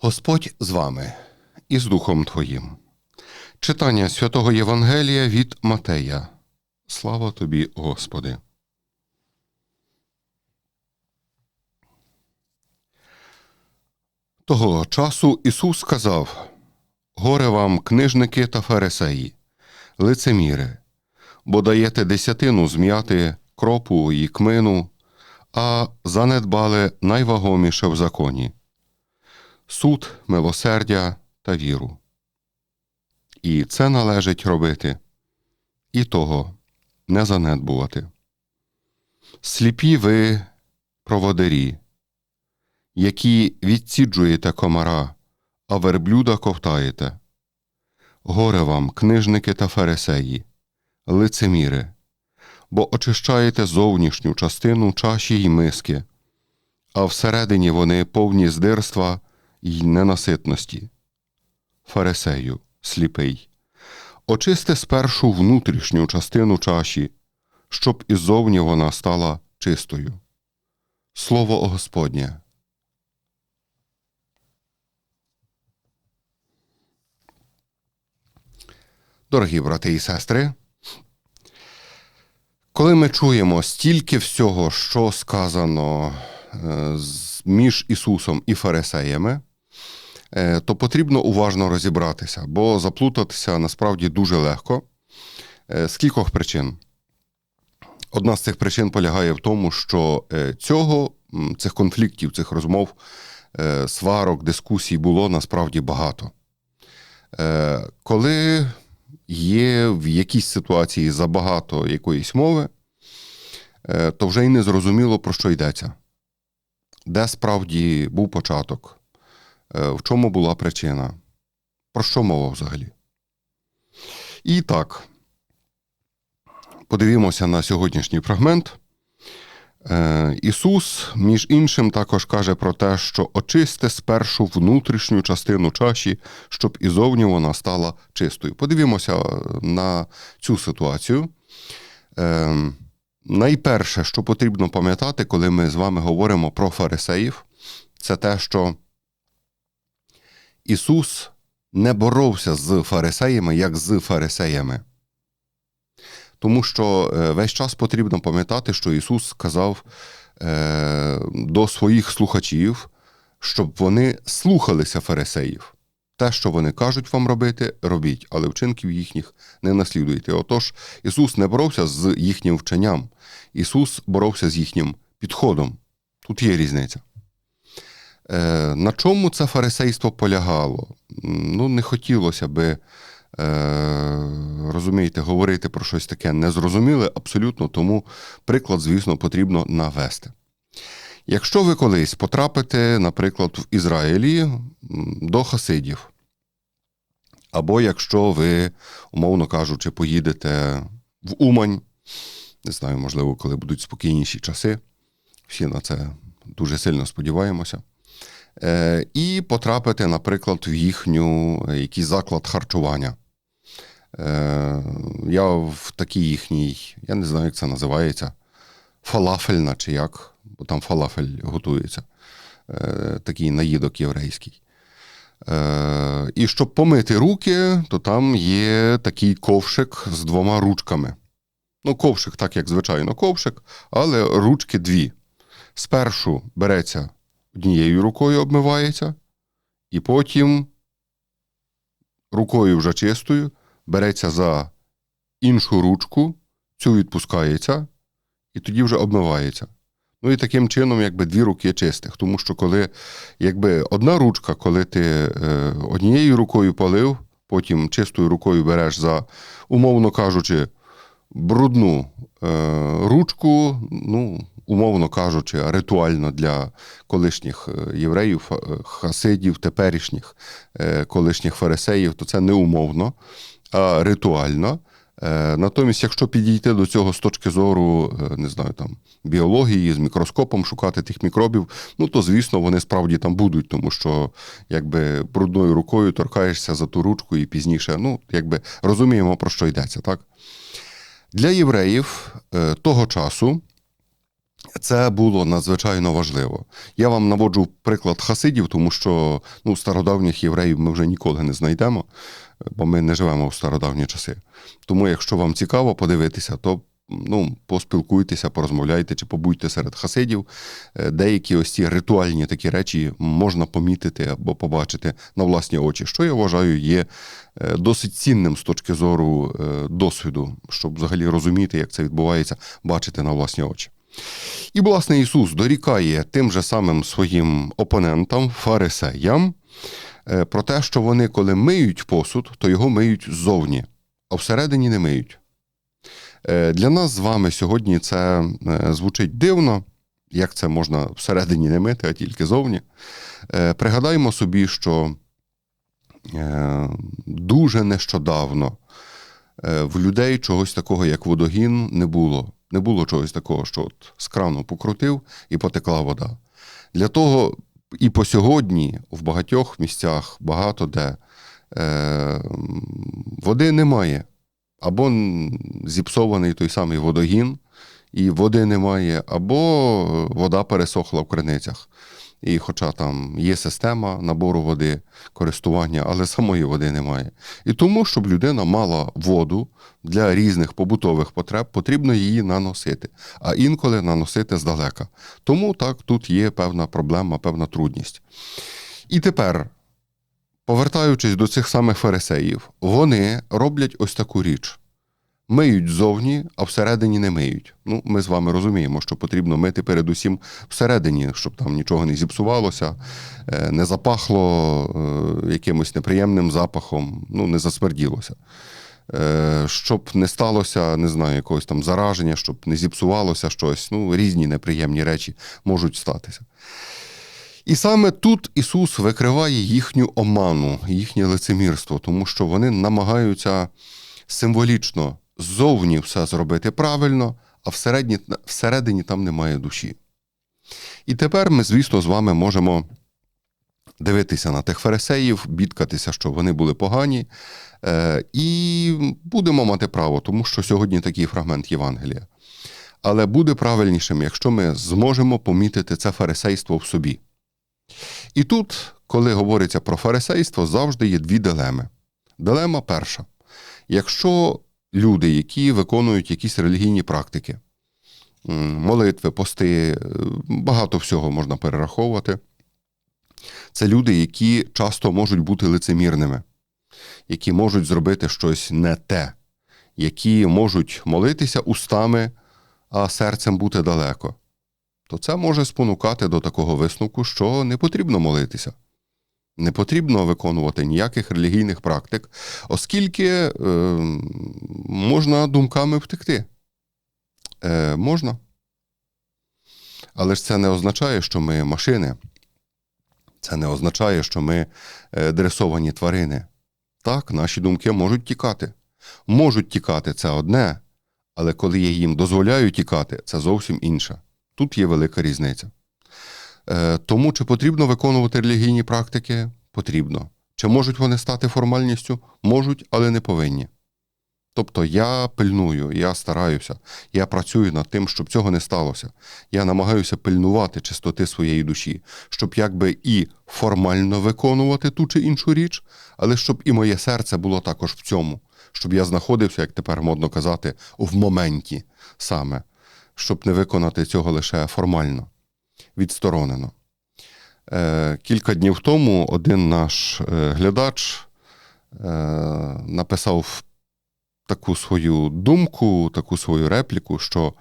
Господь з вами і з Духом Твоїм. Читання святого Євангелія від Матея. Слава тобі, Господи. Того часу Ісус сказав: Горе вам, книжники та фарисеї, лицеміри, бо даєте десятину зм'яти кропу і кмину, а занедбали найвагоміше в законі суд, милосердя та віру. І це належить робити, і того не занедбувати. Сліпі ви, проводирі, які відсіджуєте комара, а верблюда ковтаєте. Горе вам, книжники та фарисеї, лицеміри, бо очищаєте зовнішню частину чаші й миски, а всередині вони повні здирства й ненаситності. Фарисею, сліпий, очисти спершу внутрішню частину чаші, щоб іззовні вона стала чистою. Слово Господнє. Дорогі брати і сестри, коли ми чуємо стільки всього, що сказано е, між Ісусом і фарисеями, то потрібно уважно розібратися, бо заплутатися насправді дуже легко. Е, З кількох причин. Одна з цих причин полягає в тому, що е, цього, цих конфліктів, цих розмов, е, сварок, дискусій було насправді багато. Е, Коли є в якійсь ситуації забагато якоїсь мови, е, то вже й не зрозуміло, про що йдеться. Де справді був початок, Е, в чому була причина, про що мова взагалі. І так, подивімося на сьогоднішній фрагмент. Е, Ісус, між іншим, також каже про те, що очисти спершу внутрішню частину чаші, щоб ізовні вона стала чистою. Подивімося е, на цю ситуацію. Е, Найперше, що потрібно пам'ятати, коли ми з вами говоримо про фарисеїв, це те, що Ісус не боровся з фарисеями, як з фарисеями. Тому що е, весь час потрібно пам'ятати, що Ісус сказав е, до своїх слухачів, щоб вони слухалися фарисеїв. Те, що вони кажуть вам робити, робіть, але вчинків їхніх не наслідуйте. Отож, Ісус не боровся з їхнім вченням, Ісус боровся з їхнім підходом. Тут є різниця. Е, на чому це фарисейство полягало? Ну, не хотілося би, е, розумієте, говорити про щось таке незрозуміле абсолютно, тому приклад, звісно, потрібно навести. Якщо ви колись потрапите, наприклад, в Ізраїлі до хасидів, або якщо ви, умовно кажучи, поїдете в Умань, не знаю, можливо, коли будуть спокійніші часи, всі на це дуже сильно сподіваємося. Е, і потрапити, наприклад, в їхню е, якийсь заклад харчування. Е, я в такій їхній, я не знаю, як це називається, фалафельна чи як, бо там фалафель готується, такий наїдок єврейський. І щоб помити руки, то там є такий ковшик з двома ручками. Ну, ковшик, так як звичайно, ковшик, але ручки дві. Спершу береться однією рукою обмивається, і потім рукою вже чистою береться за іншу ручку, цю відпускається, і тоді вже обмивається. Ну і таким чином, якби дві руки чистих. Тому що коли якби одна ручка, коли ти е, однією рукою полив, потім чистою рукою береш за, умовно кажучи, брудну е, ручку, ну, умовно кажучи, ритуально для колишніх е, євреїв, е, хасидів, теперішніх е, колишніх фарисеїв, то це не умовно, а ритуально. Натомість, якщо підійти до цього з точки зору, не знаю, там біології, з мікроскопом шукати тих мікробів, ну то звісно вони справді там будуть, тому що якби брудною рукою торкаєшся за ту ручку і пізніше, ну якби розуміємо про що йдеться, так? Для євреїв того часу Це було надзвичайно важливо. Я вам наводжу приклад хасидів, тому що ну, стародавніх євреїв ми вже ніколи не знайдемо, бо ми не живемо в стародавні часи. Тому, якщо вам цікаво подивитися, то ну, поспілкуйтеся, порозмовляйте чи побудьте серед хасидів. Е, Деякі ось ці ритуальні такі речі можна помітити або побачити на власні очі, що я вважаю є е, досить цінним з точки зору е, досвіду, щоб взагалі розуміти, як це відбувається, бачити на власні очі. І, власне, Ісус дорікає тим же самим своїм опонентам, фарисеям, е, про те, що вони, коли миють посуд, то його миють ззовні, а всередині не миють. Е, Для нас з вами сьогодні це е, звучить дивно, як це можна всередині не мити, а тільки зовні. Пригадаймо собі, що дуже нещодавно в людей чогось такого, як водогін, не було. Не було чогось такого, що от з крану покрутив і потекла вода. Для того і по сьогодні в багатьох місцях багато де е, води немає. Або зіпсований той самий водогін, і води немає, або вода пересохла в криницях. І хоча там є система набору води, користування, але самої води немає. І тому, щоб людина мала воду для різних побутових потреб, потрібно її наносити, а інколи наносити здалека. Тому так тут є певна проблема, певна трудність. І тепер, повертаючись до цих самих фарисеїв, вони роблять ось таку річ. Миють ззовні, а всередині не миють. Ну, ми з вами розуміємо, що потрібно мити передусім всередині, щоб там нічого не зіпсувалося, е, не запахло е, якимось неприємним запахом, ну, не засмерділося. Е, Щоб не сталося, не знаю, якогось там зараження, щоб не зіпсувалося щось. Ну, різні неприємні речі можуть статися. І саме тут Ісус викриває їхню оману, їхнє лицемірство, тому що вони намагаються символічно ззовні все зробити правильно, а всередині, всередині там немає душі. І тепер ми, звісно, з вами можемо дивитися на тих фарисеїв, бідкатися, що вони були погані, е, і будемо мати право, тому що сьогодні такий фрагмент Євангелія. Але буде правильнішим, якщо ми зможемо помітити це фарисейство в собі. І тут, коли говориться про фарисейство, завжди є дві дилеми. Дилема перша. Якщо люди, які виконують якісь релігійні практики, молитви, пости, е, багато всього можна перераховувати, це люди, які часто можуть бути лицемірними, які можуть зробити щось не те, які можуть молитися устами, а серцем бути далеко, то це може спонукати до такого висновку, що не потрібно молитися. Не потрібно виконувати ніяких релігійних практик, оскільки е, можна думками втекти. Е, можна. Але ж це не означає, що ми машини. Це не означає, що ми е, дресовані тварини. Так, наші думки можуть тікати. Можуть тікати це одне, але коли я їм дозволяю тікати, це зовсім інше. Тут є велика різниця. Е, Тому чи потрібно виконувати релігійні практики? Потрібно. Чи можуть вони стати формальністю? Можуть, але не повинні. Тобто я пильную, я стараюся, я працюю над тим, щоб цього не сталося. Я намагаюся пильнувати чистоти своєї душі, щоб якби і формально виконувати ту чи іншу річ, але щоб і моє серце було також в цьому, щоб я знаходився, як тепер модно казати, в моменті саме, щоб не виконати цього лише формально, відсторонено. Е, Кілька днів тому один наш е, глядач е, написав таку свою думку, таку свою репліку, що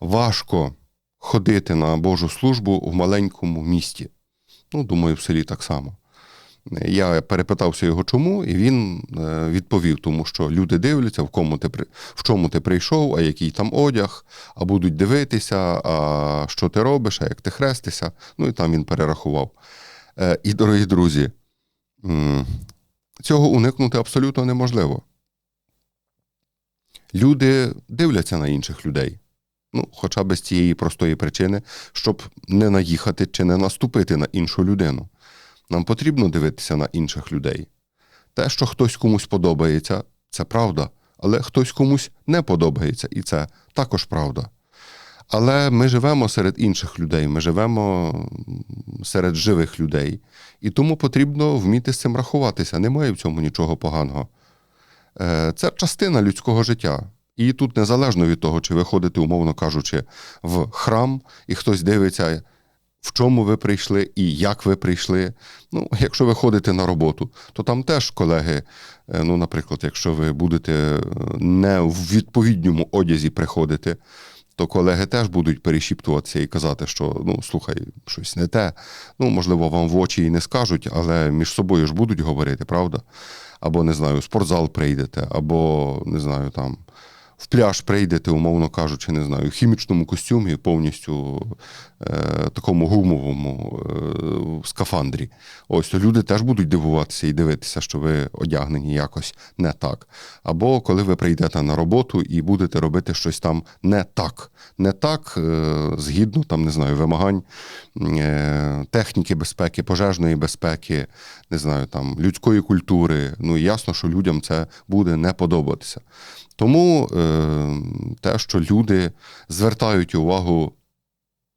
важко ходити на Божу службу в маленькому місті. Ну, думаю, в селі так само. Я перепитався його, чому, і він е, відповів, тому що люди дивляться, в кому ти в чому ти прийшов, а який там одяг, а будуть дивитися, а що ти робиш, а як ти хрестишся. Ну і там він перерахував. Е, І, дорогі друзі, цього уникнути абсолютно неможливо. Люди дивляться на інших людей. Ну, хоча б з цієї простої причини, щоб не наїхати чи не наступити на іншу людину. Нам потрібно дивитися на інших людей. Те, що хтось комусь подобається, це правда, але хтось комусь не подобається, і це також правда. Але ми живемо серед інших людей, ми живемо серед живих людей. І тому потрібно вміти з цим рахуватися. Немає в цьому нічого поганого. Е, Це частина людського життя. І тут незалежно від того, чи ви ходите, умовно кажучи, в храм, і хтось дивиться, в чому ви прийшли і як ви прийшли. Ну, якщо ви ходите на роботу, то там теж колеги, е, ну, наприклад, якщо ви будете е, не в відповідному одязі приходити, то колеги теж будуть перешіптуватися і казати, що ну слухай, щось не те. Ну, можливо, вам в очі і не скажуть, але між собою ж будуть говорити, правда? Або не знаю, спортзал прийдете, або не знаю, там в пляж прийдете, умовно кажучи, не знаю, в хімічному костюмі, повністю е, такому гумовому е, скафандрі. Ось люди теж будуть дивуватися і дивитися, що ви одягнені якось не так. Або коли ви прийдете на роботу і будете робити щось там не так, не так, е, згідно там, не знаю, вимагань е, техніки безпеки, пожежної безпеки, не знаю, там людської культури. Ну і ясно, що людям це буде не подобатися. Тому е, те, що люди звертають увагу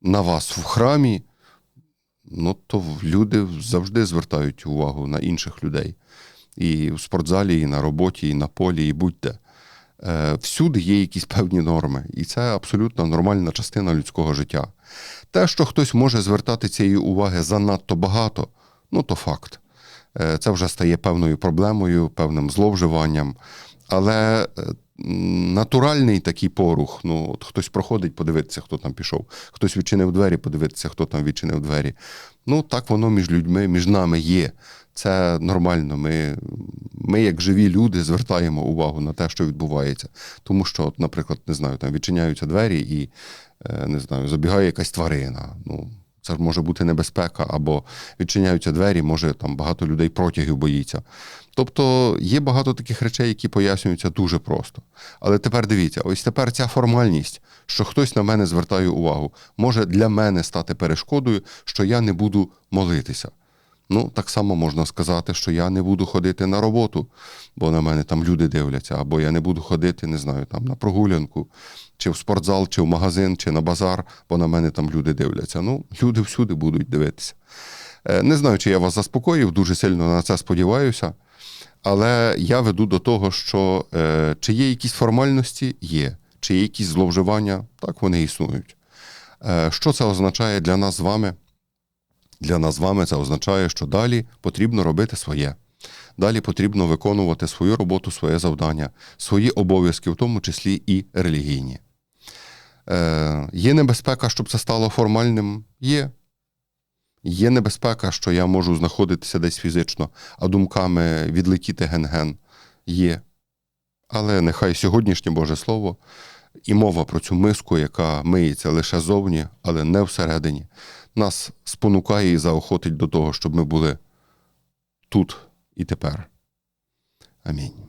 на вас в храмі, ну то люди завжди звертають увагу на інших людей. І в спортзалі, і на роботі, і на полі, і будь-де. Е, всюди є якісь певні норми, і це абсолютно нормальна частина людського життя. Те, що хтось може звертати цієї уваги занадто багато, ну то факт. Е, Це вже стає певною проблемою, певним зловживанням. Але е, натуральний такий порух, ну от хтось проходить, подивитися, хто там пішов, хтось відчинив двері, подивитися, хто там відчинив двері. Ну так воно між людьми, між нами є. Це нормально. Ми, ми, як живі люди, звертаємо увагу на те, що відбувається. Тому що, от, наприклад, не знаю, там відчиняються двері і е, не знаю, забігає якась тварина. Ну, це може бути небезпека, або відчиняються двері, може там багато людей протягів боїться. Тобто є багато таких речей, які пояснюються дуже просто. Але тепер дивіться, ось тепер ця формальність, що хтось на мене звертає увагу, може для мене стати перешкодою, що я не буду молитися. Ну, так само можна сказати, що я не буду ходити на роботу, бо на мене там люди дивляться, або я не буду ходити, не знаю, там на прогулянку, чи в спортзал, чи в магазин, чи на базар, бо на мене там люди дивляться. Ну, люди всюди будуть дивитися. Е, Не знаю, чи я вас заспокоїв, дуже сильно на це сподіваюся. Але я веду до того, що е, чи є якісь формальності, є, чи є якісь зловживання, так вони існують. Е, що це означає для нас з вами? Для нас з вами це означає, що далі потрібно робити своє. Далі потрібно виконувати свою роботу, своє завдання, свої обов'язки, в тому числі і релігійні. Е, є небезпека, щоб це стало формальним? Є. Є небезпека, що я можу знаходитися десь фізично, а думками відлетіти ген-ген. Є. Але нехай сьогоднішнє Боже Слово і мова про цю миску, яка миється лише зовні, але не всередині, нас спонукає і заохотить до того, щоб ми були тут і тепер. Амінь.